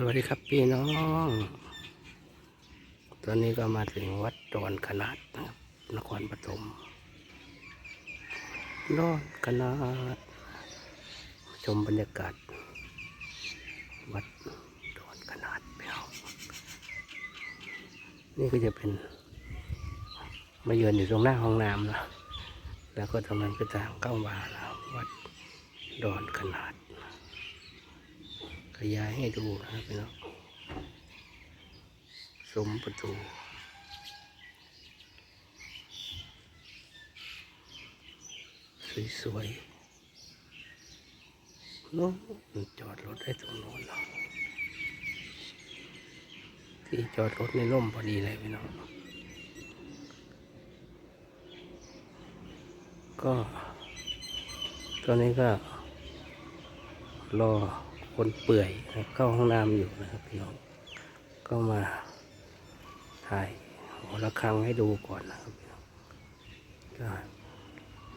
สวัสดีครับพี่น้อง ตอนนี้ก็มาถึงวัดดอนขนาดนะครับนครปฐมดอนขนาด ชมบรรยากาศ วัดดอนขนาดเปล่านี่ก็จะเป็น มาเยือนอยู่ตรงหน้าห้องน้ำนะแล้วก็ตรงนั้นก็ทางเข้ามาแล้ววัดดอนขนาด ขยายให้ดูนะครับพี่น้องสมประตูสวยๆน้นจอดรถได้ตรงโน้นเนาะที่จอดรถในร่มพอดีเลยพี่น้อง ก็ตอนนี้ก็รอ นเปื่อยเข้าห้องน้ำอยู่นะครับพี่น้องก็มาถ่ายหัวระฆังให้ดูก่อนนะครับพี่น้องก็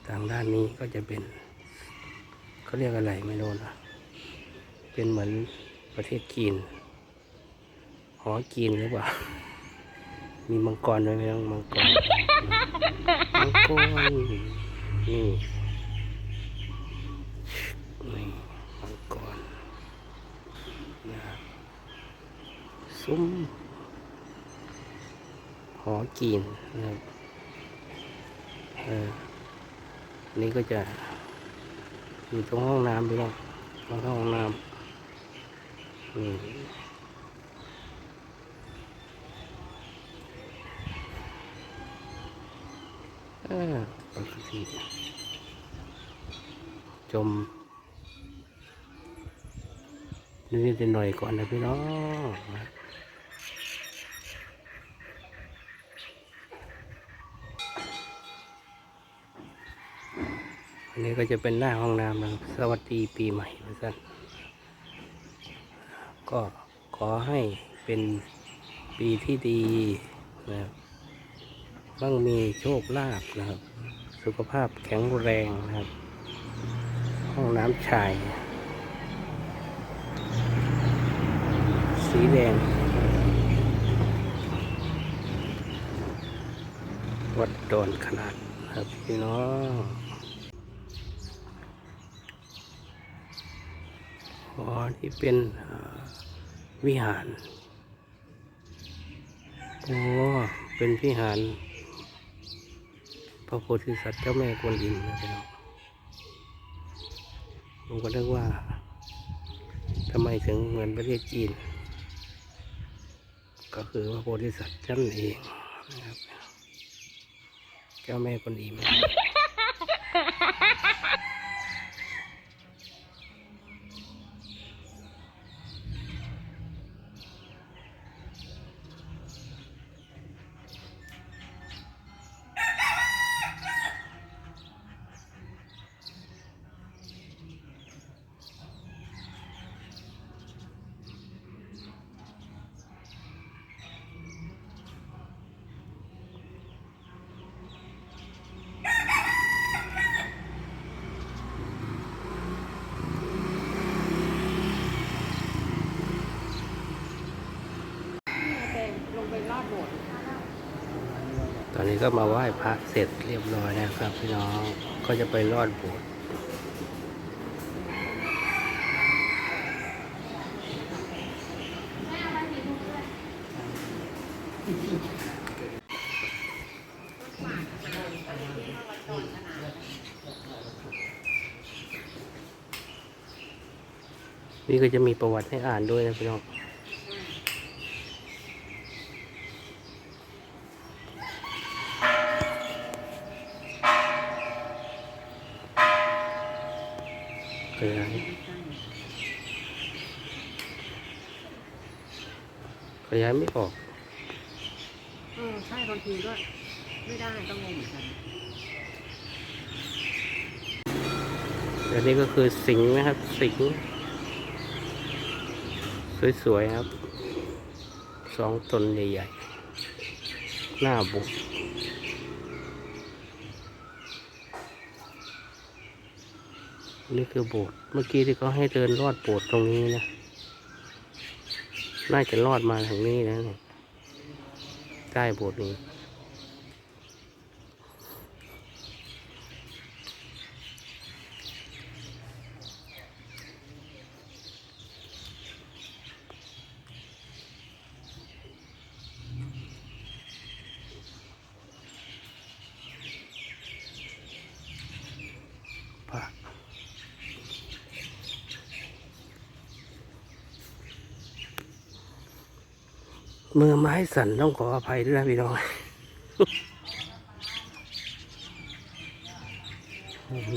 ทางด้านนี้ก็จะเป็นเขาเรียกอะไรไม่รู้นะเป็นเหมือนประเทศจีนหอจีนหรือเปล่า มีมังกรด้วยไหมน้องมังกรมังกรนะ ซุ้มหอจีนนะครับเอนี่ก็จะ อยู่ตรงห้องน้ำไปแล้วตรงห้องน้ำอืมเออปกติชม นิดๆหน่อยก่อนนะพี่น้องอันนี้ก็จะเป็นหน้าห้องน้ำนะสวัสดีปีใหม่เพื่อนก็ขอให้เป็นปีที่ดีนะครับมั่งมีโชคลาภนะครับ สุขภาพแข็งแรงนะครับ ห้องน้ำชาย สีแดงวัดดอนขนาดครับพี่น้องอ๋อที่เป็นวิหาร โอ้ เป็นวิหาร พระโพธิสัตว์เจ้าแม่กวนอิมนะพี่น้องผมก็นึกว่าทำไมถึงเหมือนประเทศจีน ก็คือว่าโพธิสัตว์ท่านเองนะครับ เจ้าแม่คนอิมงไปรอบโบสถ์ ตอนนี้ ก็มาไหว้พระเสร็จเรียบร้อยแล้วครับ พี่น้องก็จะไปรอดโบสถ์นี่ก็จะมีประวัติให้อ่านด้วยนะพี่น้อง ขยายขยายไม่ออกเออใช่บางทีก็ไม่ได้ต้องงงเหมือนกันอันนี้ก็คือสิงห์นะครับ สิงห์สวย ๆ ครับ สองตนใหญ่ๆหน้าบุก นี่คือโบสถ์เมื่อกี้ที่เขาให้เดินรอดโบสถ์ตรงนี้นะ น่าจะรอดมาทางนี้นะเนี่ยใต้โบสถ์นี้ มือไม้สั่นต้องขออภัยด้วยนะพี่น้อง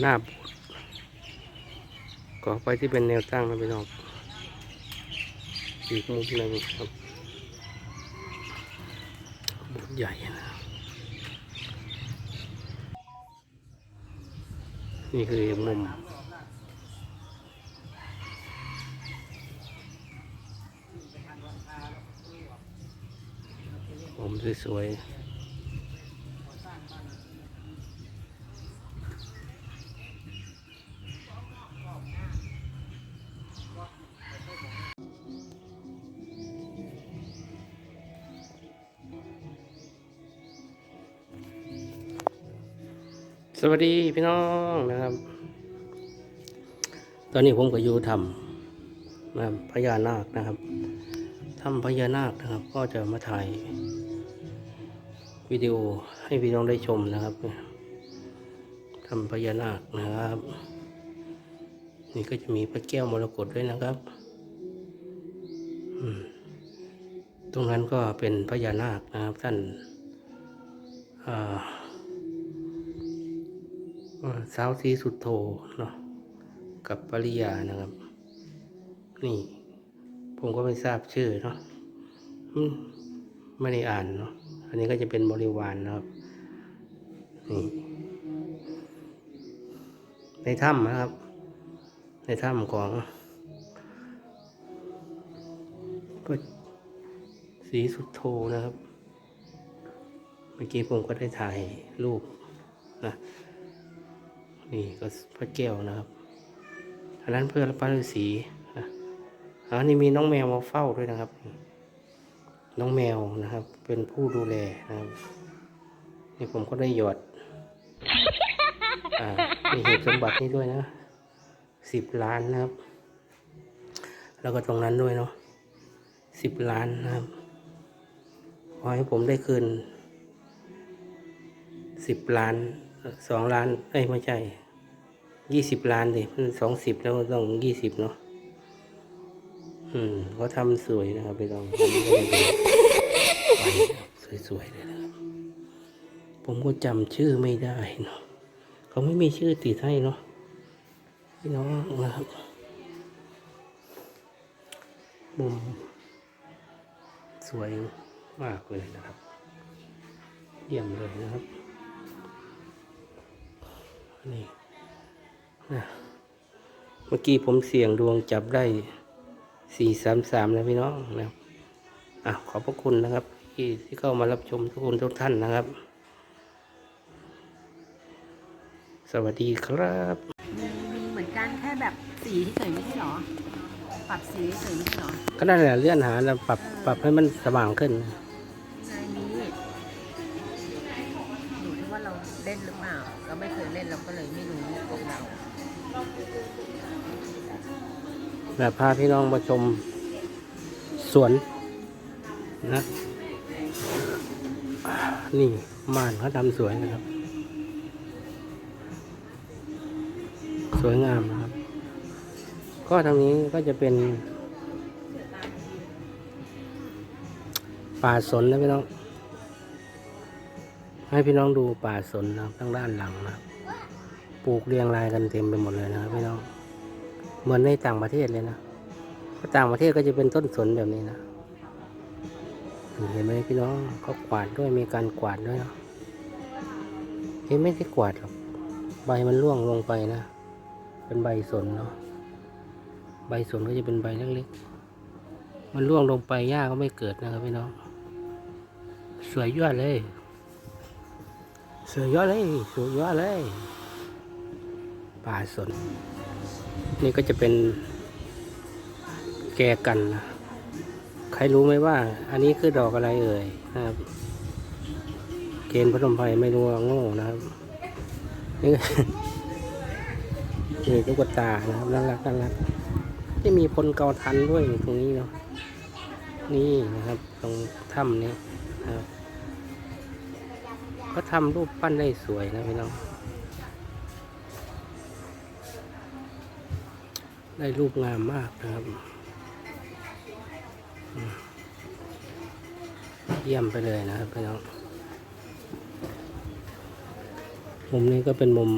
หน้าโบสถ์ก่อไปที่เป็นแนวตั้งนะพี่น้องอีกมุมหนึ่งครับโบสถ์ใหญ่นะนี่คือมุม ผ มสวยสวัสดีพี่น้องนะครับ ตอนนี้ผมก็อยู่ทำนะครับพญานาคนะครับทำพญานาคนะครับ ก็จะมาถ่าย วิดีโอให้พี่น้องได้ชมนะครับทำพญานาคนะครับ นี่ก็จะมีพระแก้วมรกตด้วยนะครับตรงนั้นก็เป็นพญานาคนะครับท่านสาวสีสุดโทเนาะกับปริยานะครับ นี่ ผมก็ไม่ทราบชื่อเนาะไม่ได้อ่านเนาะ อันนี้ก็จะเป็นบริวารนะครับนี่ในถ้ำนะครับ ในถ้ำของพระศรีสุดโทนะครับ เมื่อกี้ผมก็ได้ถ่ายรูปนะนี่ก็พระแก้วนะครับอันนั้นเพื่อพระฤาษีนะอันนี้มีน้องแมวมาเฝ้าด้วยนะครับ น้องแมวนะครับ เป็นผู้ดูแลนะครับนี่ผมก็ได้หยอดอ่ามีหีบสมบัตินี้ด้วยนะสิบล้านนะครับ แล้วก็ตรงนั้นด้วยเนาะสิบล้านนะครับขอให้ผมได้คืนสิบล้านสองล้านเอ้ยไม่ใช่ยี่สิบล้านดิมันสองสิบแล้วก็ต้องยี่สิบเนาะ อืมเขาทำสวยนะครับไปลองผมก็เลยสวยๆเลยนะครับ ผมก็จำชื่อไม่ได้เนาะเขาไม่มีชื่อติดให้เนาะพี่น้องนะครับมุมสวยมากเลยนะครับ เยี่ยมเลยนะครับ นี่นะเมื่อกี้ผมเสี่ยงดวงจับได้ สี่สามสามนะพี่น้องนะครับอะขอบพระคุณนะครับ ที่ที่เข้ามารับชมทุกคนทุกท่านนะครับ สวัสดีครับมีมีเหมือนกันแค่แบบสีเฉยๆไม่ใช่เหรอ ปรับสีเฉยๆไม่ใช่เหรอ ก็นั่นแหละเลื่อนหาแล้วปรับปรับให้มันสว่างขึ้นในนี้อยู่ที่ว่าเราเล่นหรือเปล่า เราไม่เคยเล่นเราก็เลยไม่รู้ของเรา แบบพาพี่น้องมาชมสวนนะ นี่ม่านเขาทำสวยนะครับ สวยงามนะครับ ก็ทางนี้ก็จะเป็น ป่าสนนะพี่น้อง ให้พี่น้องดูป่าสนนะทั้งด้านหลังนะปลูกเรียงรายกันเต็มไปหมดเลยนะครับพี่น้อง เหมือนในต่างประเทศเลยนะต่างประเทศก็จะเป็นต้นสนแบบนี้นะเห็นไหมพี่น้องเขากวาดด้วยมีการกวาดด้วยนะเห็นไม่ได้กวาดหรอกใบมันร่วงลงไปนะ เป็นใบสนเนาะใบสนก็จะเป็นใบเล็กๆ มันร่วงลงไปหญ้าก็ไม่เกิดนะครับพี่น้อง สวยยอดเลย สวยยอดเลย สวยยอดเลย ป่าสน นี่ก็จะเป็นแกกันนะใครรู้ไหมว่า อันนี้คือดอกอะไรเอ่ยนะครับ เกณฑ์พนมไพรไม่รู้โง่นะครับนี่นี่ตุ๊กตานะครับน่ารักน่ารักจะมีพลเกาทันด้วยตรงนี้เนาะนี่นะครับ ตรงถ้ำนี้นะครับก็ทำรูปปั้นได้สวยนะพี่น้อง ได้รูปงามมากนะครับ เยี่ยมไปเลยนะครับพี่น้อง มุมนี้ก็เป็นมุม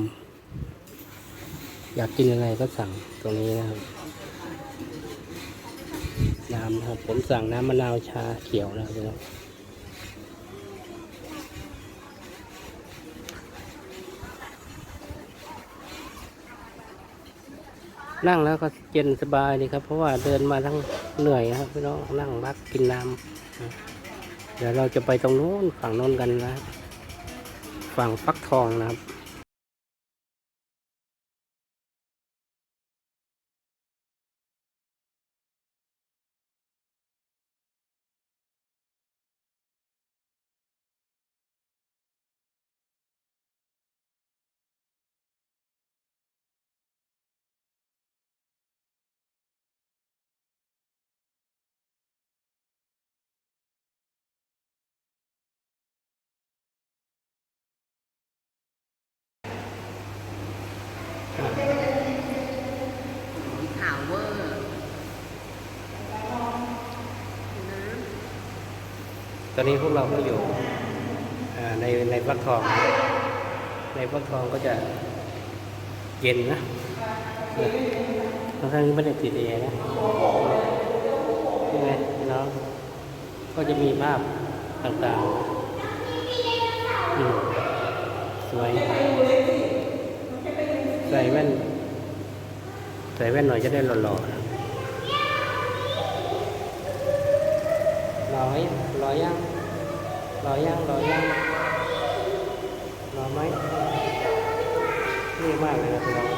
อยากกินอะไรก็สั่งตรงนี้นะครับ น้ำนะครับ ผมสั่งน้ำมะนาวชาเขียวนะครับพี่น้อง นั่งแล้วก็เย็นสบายดีครับ เพราะว่าเดินมาทั้งเหนื่อยครับพี่น้องนั่งพักกินน้ำเดี๋ยวเราจะไปตรงนู้นฝั่งโน้นกันนะฝั่งฟักทองนะครับ ตอนนี้พวกเราก็อยู่ในในฟักทอง ในฟักทองก็จะเย็นนะทั้งๆที่ไม่ได้ติดเอร์นะยังไงน้องก็จะมีภาพต่างๆสวย ใส่แว่น ใส่แว่นหน่อยจะได้หล่อๆนะหล่อไหมหล่ อยังรอยังรอยังรอไหมนี่มากเลยนะพี่น้อง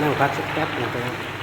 นั่งพักสักแป๊บนะพี่น้อง